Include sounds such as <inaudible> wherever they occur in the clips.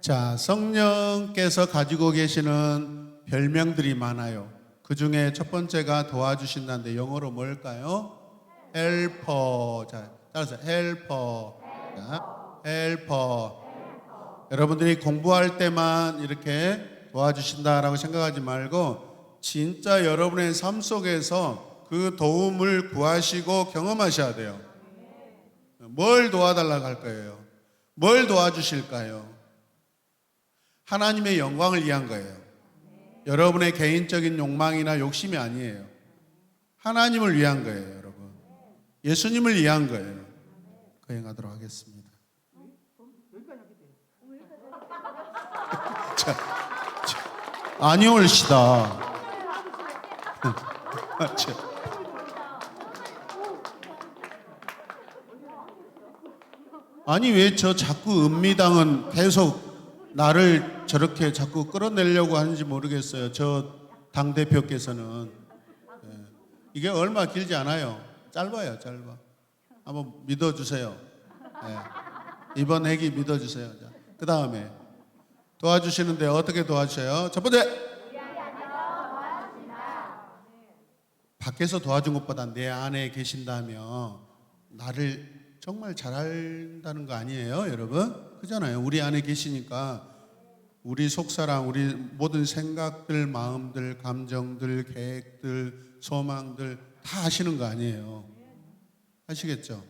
네. 자, 성령께서 가지고 계시는 별명들이 많아요. 그 중에 첫 번째가 도와주신다는데 영어로 뭘까요? helper. 자, 따라서 helper. 자, helper. 여러분들이 공부할 때만 이렇게 도와주신다라고 생각하지 말고 진짜 여러분의 삶 속에서 그 도움을 구하시고 경험하셔야 돼요. 뭘 도와달라고 할 거예요? 뭘 도와주실까요? 하나님의 영광을 위한 거예요. 여러분의 개인적인 욕망이나 욕심이 아니에요. 하나님을 위한 거예요, 여러분. 예수님을 위한 거예요. 거행하도록 하겠습니다. 자, 자, 아니 올시다. 자. 아니 왜 저 자꾸 은미당은 계속 나를 저렇게 자꾸 끌어내려고 하는지 모르겠어요. 저 당 대표께서는 예. 이게 얼마 길지 않아요. 짧아요, 짧아. 한번 믿어주세요. 예. 이번 핵이 믿어주세요. 그 다음에 도와주시는데 어떻게 도와주세요? 첫 번째 밖에서 도와준 것보다 내 안에 계신다면 나를 정말 잘한다는 거 아니에요, 여러분? 그잖아요. 우리 안에 계시니까 우리 속사랑, 우리 모든 생각들, 마음들, 감정들, 계획들, 소망들 다 아시는 거 아니에요. 아시겠죠?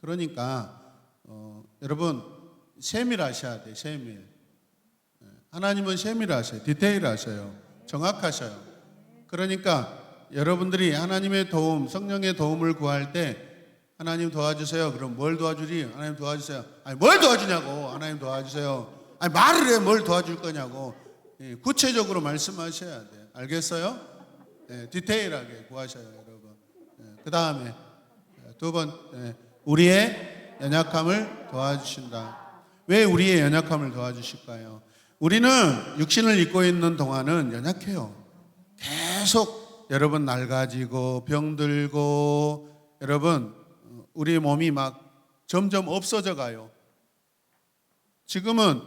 그러니까 어, 여러분 세밀하셔야 돼, 세밀. 예, 하나님은 세밀하셔요, 디테일하셔요, 정확하셔요. 그러니까 여러분들이 하나님의 도움, 성령의 도움을 구할 때 하나님 도와주세요. 그럼 뭘 도와주리? 하나님 도와주세요. 아니 뭘 도와주냐고? 하나님 도와주세요. 아니 말을 해 뭘 도와줄 거냐고? 예, 구체적으로 말씀하셔야 돼. 알겠어요? 예, 디테일하게 구하셔요, 여러분. 그 다음에 두 번, 예, 우리의 연약함을 도와주신다. 왜 우리의 연약함을 도와주실까요? 우리는 육신을 입고 있는 동안은 연약해요. 계속 여러분 낡아지고 병들고 여러분 우리 몸이 막 점점 없어져 가요. 지금은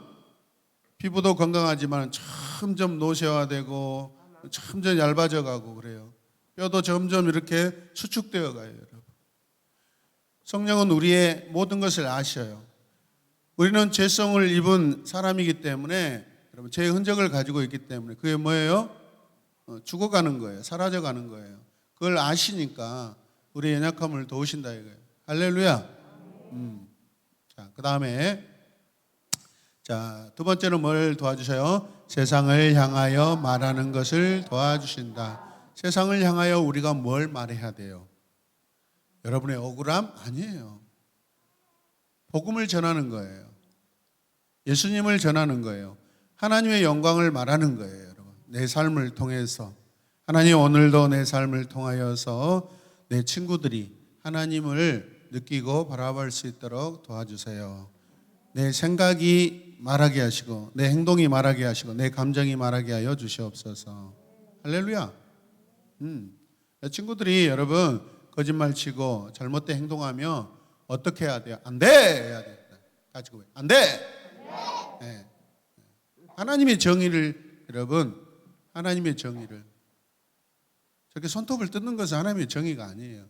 피부도 건강하지만 점점 노쇠화되고 점점 얇아져 가고 그래요. 뼈도 점점 이렇게 수축되어 가요, 여러분. 성령은 우리의 모든 것을 아셔요. 우리는 죄성을 입은 사람이기 때문에 여러분 죄의 흔적을 가지고 있기 때문에 그게 뭐예요? 어, 죽어가는 거예요. 사라져가는 거예요. 그걸 아시니까 우리 연약함을 도우신다 이거예요. 할렐루야. 음. 자, 그 다음에 자, 두 번째는 뭘 도와주셔요? 세상을 향하여 말하는 것을 도와주신다. 세상을 향하여 우리가 뭘 말해야 돼요? 여러분의 억울함? 아니에요. 복음을 전하는 거예요. 예수님을 전하는 거예요. 하나님의 영광을 말하는 거예요, 여러분. 내 삶을 통해서. 하나님 오늘도 내 삶을 통하여서 내 친구들이 하나님을 느끼고 바라볼 수 있도록 도와주세요. 내 생각이 말하게 하시고, 내 행동이 말하게 하시고, 내 감정이 말하게 하여 주시옵소서. 할렐루야. 음. 내 친구들이 여러분 거짓말 치고 잘못된 행동하면 어떻게 해야 돼요? 안 돼! 해야 돼. 가지고 안 돼! 네. 하나님의 정의를 여러분 하나님의 정의를 저렇게 손톱을 뜯는 것은 하나님의 정의가 아니에요.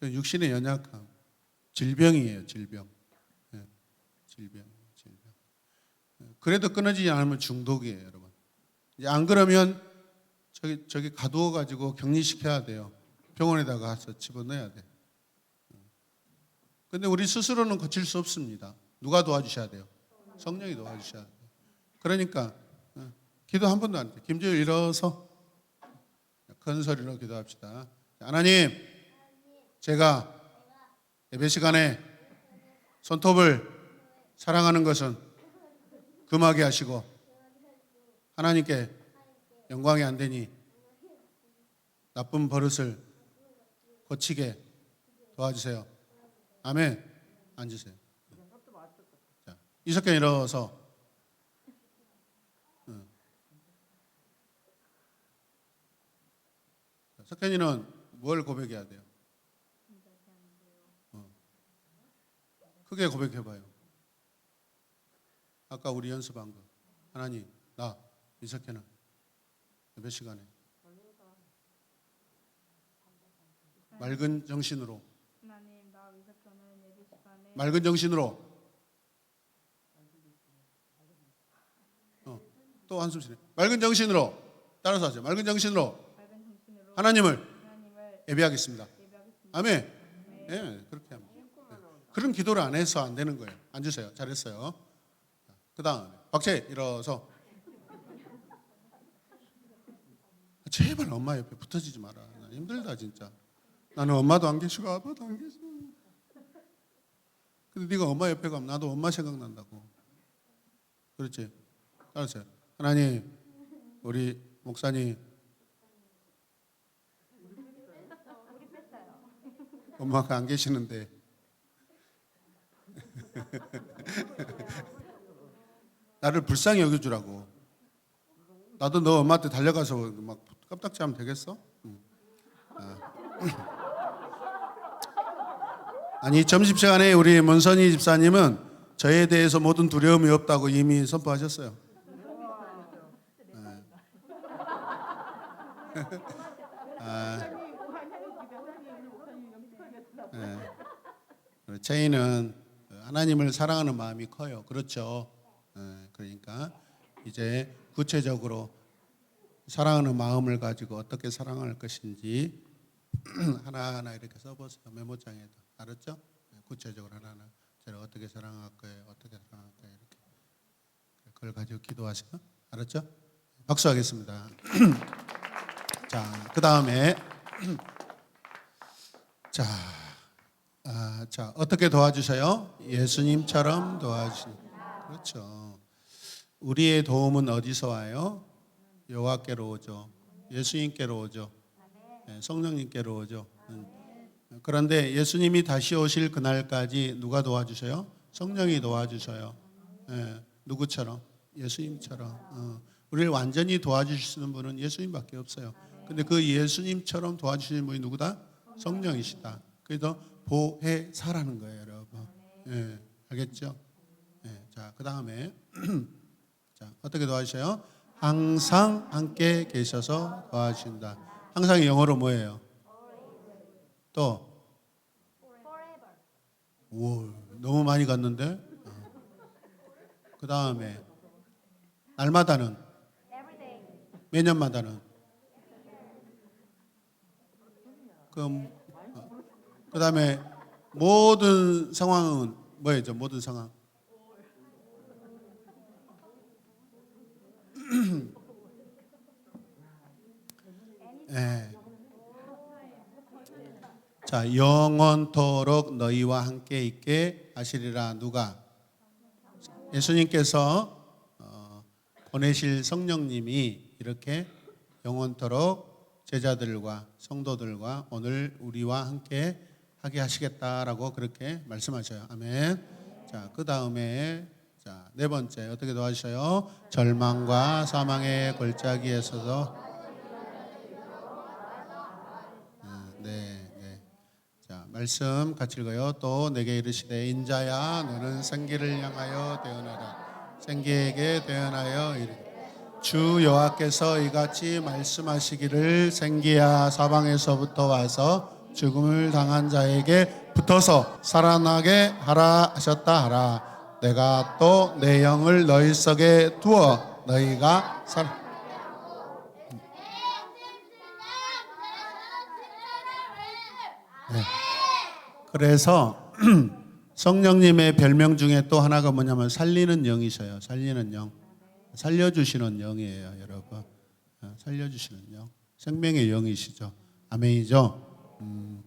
저 육신의 연약함, 질병이에요, 질병. 네. 질병, 질병. 네. 그래도 끊어지지 않으면 중독이에요, 여러분. 안 그러면 저기 저기 가두어 가지고 격리시켜야 돼요. 병원에다가 가서 집어넣어야 돼. 근데 우리 스스로는 고칠 수 없습니다. 누가 도와주셔야 돼요? 성령이 도와주셔야 돼요. 그러니까 어, 기도 한 번도 안 돼. 김주일 일어서 큰 소리로 기도합시다. 하나님, 제가 예배 시간에 손톱을 사랑하는 것은 금하게 하시고 하나님께 영광이 안 되니 나쁜 버릇을 고치게 도와주세요. 아멘. 앉으세요. 자, 이석현 일어서. 응. 자, 석현이는 뭘 고백해야 돼요? 크게 고백해봐요. 아까 우리 연습한 거. 하나님, 나 이석현은 몇 시간에 맑은 정신으로 하나님 나 위석현은 예배 시간에 맑은 정신으로 어, 또 한숨 쉬네. 맑은 정신으로 따라서 하죠. 맑은 정신으로 하나님을 예배하겠습니다. 아멘. 예, 그렇게. 그런 기도를 안 해서 안 되는 거예요. 앉으세요. 잘했어요. 그 다음에 박채 일어서 제발 엄마 옆에 붙어지지 마라. 나 힘들다 진짜. 나는 엄마도 안 계시고 아빠도 안 계시고. 근데 네가 엄마 옆에 가면 나도 엄마 생각난다고. 그렇지? 알았어요. 하나님, 우리 목사님. 엄마가 안 계시는데. <laughs> 나를 불쌍히 여겨주라고. 나도 너 엄마한테 달려가서 막 깜짝지 하면 되겠어? 응. 아. <laughs> 아니 점심시간에 우리 문선희 집사님은 저에 대해서 모든 두려움이 없다고 이미 선포하셨어요. 네. 아. 네. 제이는 하나님을 사랑하는 마음이 커요. 그렇죠. 네, 그러니까 이제 구체적으로 사랑하는 마음을 가지고 어떻게 사랑할 것인지 <clears throat> 하나하나 이렇게 써보세요. 메모장에다. 알았죠? 네, 구체적으로 하나하나. 제가 어떻게 사랑할 거예요? 어떻게 사랑할 거예요? 이렇게. 그걸 가지고 기도하세요. 알았죠? 박수하겠습니다. <clears throat> 자, 그 다음에 <clears throat> 자, 아, 자 어떻게 도와주세요? 예수님처럼 도와주신. 그렇죠. 우리의 도움은 어디서 와요? 여호와께로 오죠. 예수님께로 오죠. 네, 성령님께로 오죠. 음. 그런데 예수님이 다시 오실 그날까지 누가 도와주셔요? 성령이 도와주셔요. 예, 누구처럼? 예수님처럼. 어. 우리를 완전히 도와주시는 분은 예수님밖에 없어요. 근데 그 예수님처럼 도와주시는 분이 누구다? 성령이시다. 그래서 보혜사라는 거예요, 여러분. 예, 알겠죠? 예, 자, 그 다음에 <clears throat> 자 어떻게 도와주셔요? 항상 함께 계셔서 도와주신다. 항상 영어로 뭐예요? 또 오, 너무 많이 갔는데. 그 다음에 날마다는 매년마다는 그럼 그 다음에 모든 상황은 뭐예요? 모든 상황. <clears throat> 예. 자, 영원토록 너희와 함께 있게 하시리라 누가 예수님께서 어, 보내실 성령님이 이렇게 영원토록 제자들과 성도들과 오늘 우리와 함께 하게 하시겠다라고 그렇게 말씀하셔요. 아멘. 자, 그 다음에 자, 네 번째 어떻게 도와주셔요? 절망과 사망의 골짜기에서도 아, 네, 네. 자, 말씀 같이 읽어요. 또 내게 이르시되 인자야 너는 생기를 향하여 대언하라. 생기에게 대언하여 이르 주 여호와께서 이같이 말씀하시기를 생기야 사방에서부터 와서 죽음을 당한 자에게 붙어서 살아나게 하라 하셨다 하라. 내가 또 내 영을 너희 속에 두어 너희가 살 네. 그래서 <clears throat> 성령님의 별명 중에 또 하나가 뭐냐면 살리는 영이셔요. 살리는 영. 살려주시는 영이에요, 여러분. 어, 살려주시는 영. 생명의 영이시죠. 아멘이죠. 음,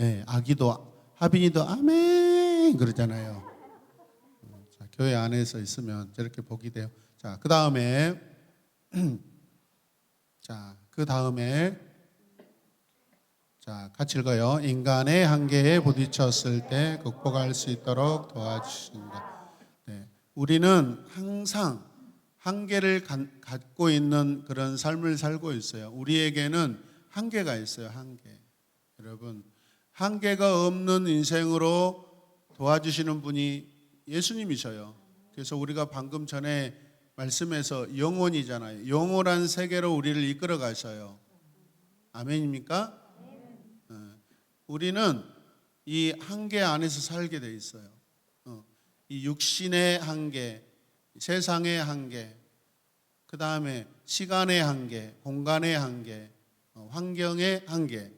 예, 아기도 하빈이도 아멘 그러잖아요. 음, 자, 교회 안에서 있으면 저렇게 복이 돼요. 자, 그 다음에 <clears throat> 자, 그 다음에 자, 같이 읽어요. 인간의 한계에 부딪혔을 때 극복할 수 있도록 도와주신다. 네, 우리는 항상 한계를 가- 갖고 있는 그런 삶을 살고 있어요. 우리에게는 한계가 있어요. 한계. 여러분, 한계가 없는 인생으로 도와주시는 분이 예수님이셔요. 그래서 우리가 방금 전에 말씀에서 영혼이잖아요. 영원한 세계로 우리를 이끌어 가셔요. 아멘입니까? 어, 우리는 이 한계 안에서 살게 돼 있어요. 어, 이 육신의 한계, 세상의 한계, 그 다음에 시간의 한계, 공간의 한계, 어, 환경의 한계,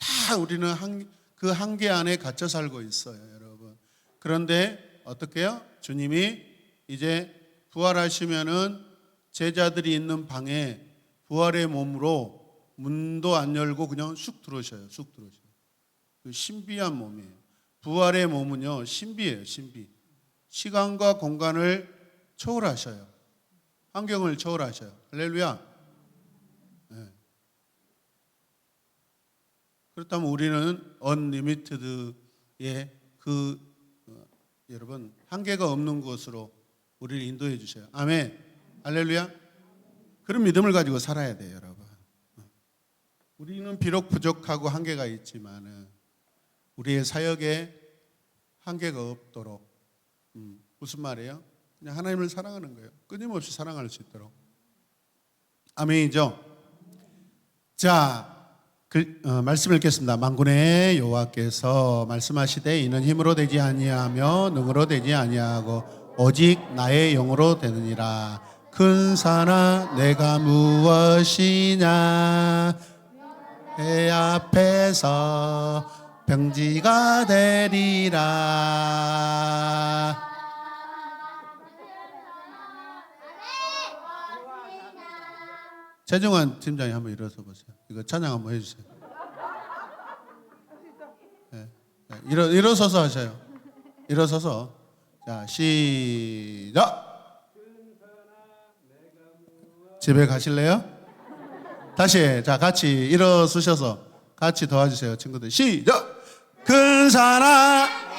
다 우리는 한, 그 한계 안에 갇혀 살고 있어요, 여러분. 그런데 어떻게요? 주님이 이제 부활하시면은 제자들이 있는 방에 부활의 몸으로 문도 안 열고 그냥 쑥 들어오셔요. 쑥 들어오셔요. 그 신비한 몸이에요. 부활의 몸은요, 신비예요, 신비. 시간과 공간을 초월하셔요. 환경을 초월하셔요. 할렐루야. 그렇다면 우리는 언리미티드의 그 어, 여러분 한계가 없는 곳으로 우리를 인도해 주셔요. 아멘. 할렐루야. 그런 믿음을 가지고 살아야 돼요, 여러분. 어. 우리는 비록 부족하고 한계가 있지만은 우리의 사역에 한계가 없도록 음, 무슨 말이에요? 그냥 하나님을 사랑하는 거예요. 끊임없이 사랑할 수 있도록. 아멘이죠. 자, 그, 어, 말씀 읽겠습니다. 만군의 여호와께서 말씀하시되 이는 힘으로 되지 아니하며 능으로 되지 아니하고 오직 나의 영으로 되느니라. 큰 산아 내가 무엇이냐 해 앞에서 병지가 되리라. 최정환 팀장이 한번 일어서 보세요. 이거 찬양 한번 해주세요. 네. 네, 일어 일어서서 하셔요. 일어서서 자 시작. 집에 가실래요? 다시 자 같이 일어서셔서 같이 도와주세요 친구들 시작. 큰 사랑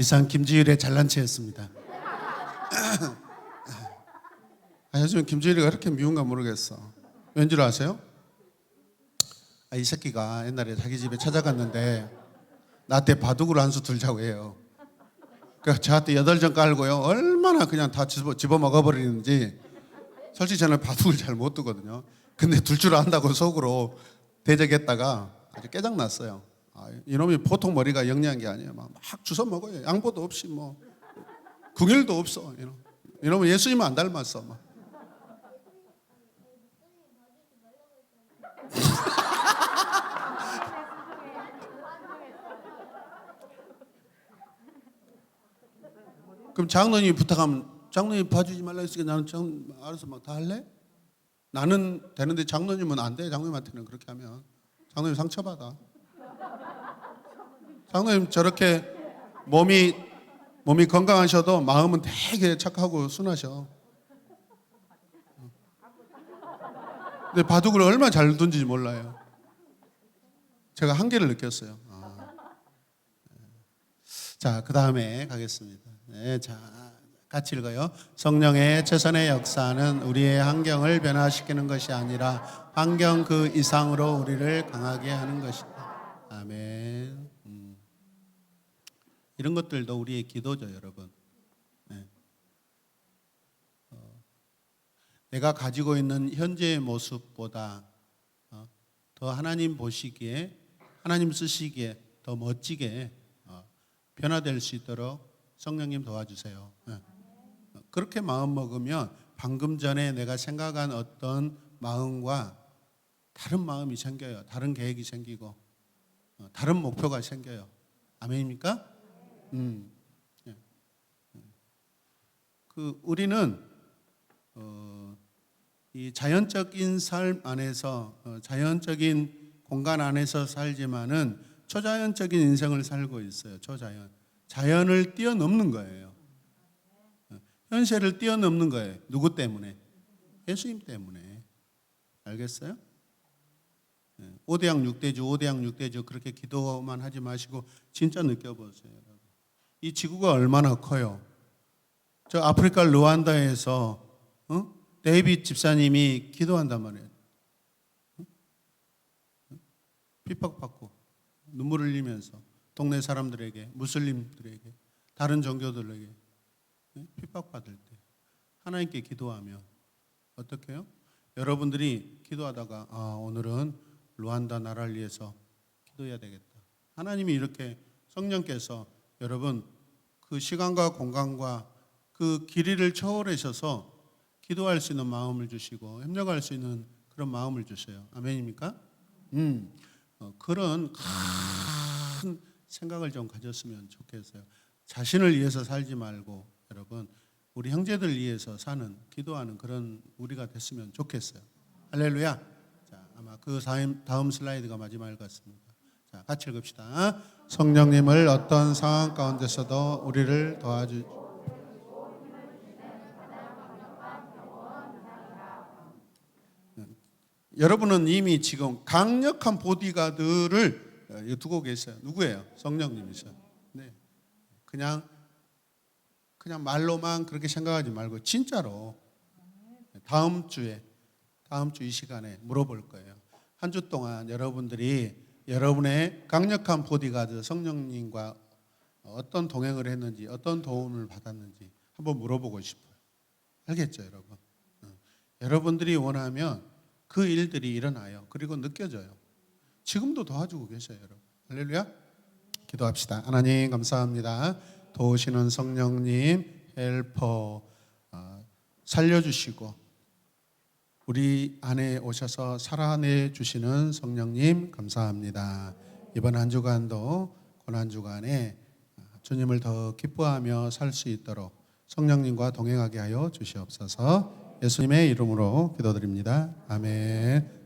이상 김지율의 잘난 체였습니다. <clears throat> 아, 요즘 김지율이가 그렇게 미운가 모르겠어. 왠 줄 아세요? 아, 이 새끼가 옛날에 자기 집에 찾아갔는데 나한테 바둑으로 한수 들자고 해요. 그래서 저한테 여덟 점 깔고요. 얼마나 그냥 다 집어, 집어 먹어버리는지 솔직히 저는 바둑을 잘 못 두거든요. 근데 둘 줄 안다고 속으로 대적했다가 아주 깨장났어요. 아, 이놈이 보통 머리가 영리한 게 아니에요. 막, 막 주워 먹어요. 양보도 없이 뭐 궁일도 없어. 이놈. 이놈은 예수님은 안 닮았어. 막. 그럼 장로님이 부탁하면 장로님 봐주지 말라 했으니까 나는 장 알아서 막 다 할래? 나는 되는데 장로님은 안 돼. 장로님한테는 그렇게 하면 장로님 상처받아. 장로님 저렇게 몸이 몸이 건강하셔도 마음은 되게 착하고 순하셔. 근데 바둑을 얼마나 잘 둔지 몰라요. 제가 한계를 느꼈어요. 아. 자, 그 다음에 가겠습니다. 네, 자, 같이 읽어요. 성령의 최선의 역사는 우리의 환경을 변화시키는 것이 아니라 환경 그 이상으로 우리를 강하게 하는 것이다. 아멘. 음. 이런 것들도 우리의 기도죠, 여러분. 네. 어, 내가 가지고 있는 현재의 모습보다 어, 더 하나님 보시기에 하나님 쓰시기에 더 멋지게 어, 변화될 수 있도록 성령님 도와주세요. 네. 어, 그렇게 마음 먹으면 방금 전에 내가 생각한 어떤 마음과 다른 마음이 생겨요. 다른 계획이 생기고 어, 다른 목표가 생겨요. 아멘입니까? 음. 예. 음. 그 우리는 어, 이 자연적인 삶 안에서 어, 자연적인 공간 안에서 살지만은 초자연적인 인생을 살고 있어요. 초자연. 자연을 뛰어넘는 거예요. 어, 현실을 뛰어넘는 거예요. 누구 때문에? 예수님 때문에. 알겠어요? 오대양 육대주, 오대양 육대주 그렇게 기도만 하지 마시고 진짜 느껴보세요. 이 지구가 얼마나 커요. 저 아프리카 루안다에서 어? 데이빗 집사님이 기도한단 말이에요. 어? 핍박받고 눈물 흘리면서 동네 사람들에게 무슬림들에게 다른 종교들에게 예? 핍박받을 때 하나님께 기도하면 어떻게 해요? 여러분들이 기도하다가 아, 오늘은 루안다 나라를 위해서 기도해야 되겠다. 하나님이 이렇게 성령께서 여러분 그 시간과 공간과 그 길이를 초월하셔서 기도할 수 있는 마음을 주시고 협력할 수 있는 그런 마음을 주셔요. 아멘입니까? 음, 어, 그런 큰 생각을 좀 가졌으면 좋겠어요. 자신을 위해서 살지 말고 여러분 우리 형제들 위해서 사는 기도하는 그런 우리가 됐으면 좋겠어요. 할렐루야. 자, 아마 그 다음, 슬라이드가 마지막일 것 같습니다. 자, 같이 읽읍시다. 성령님을 어떤 상황 가운데서도 우리를 도와주 여러분은 이미 지금 강력한 보디가드를 어, 두고 계세요. 누구예요? 성령님이세요. 네. 그냥 그냥 말로만 그렇게 생각하지 말고 진짜로 다음 주에 다음 주 이 시간에 물어볼 거예요. 한 주 동안 여러분들이 여러분의 강력한 보디가드 성령님과 어떤 동행을 했는지 어떤 도움을 받았는지 한번 물어보고 싶어요. 알겠죠, 여러분? 어. 여러분들이 원하면 그 일들이 일어나요. 그리고 느껴져요. 지금도 도와주고 계세요, 여러분. 할렐루야. 기도합시다. 하나님 감사합니다. 도우시는 성령님, 헬퍼 어, 살려주시고 우리 안에 오셔서 살아내 주시는 성령님 감사합니다. 이번 한 주간도 고난 주간에 주님을 더 기뻐하며 살 수 있도록 성령님과 동행하게 하여 주시옵소서. 예수님의 이름으로 기도드립니다. 아멘.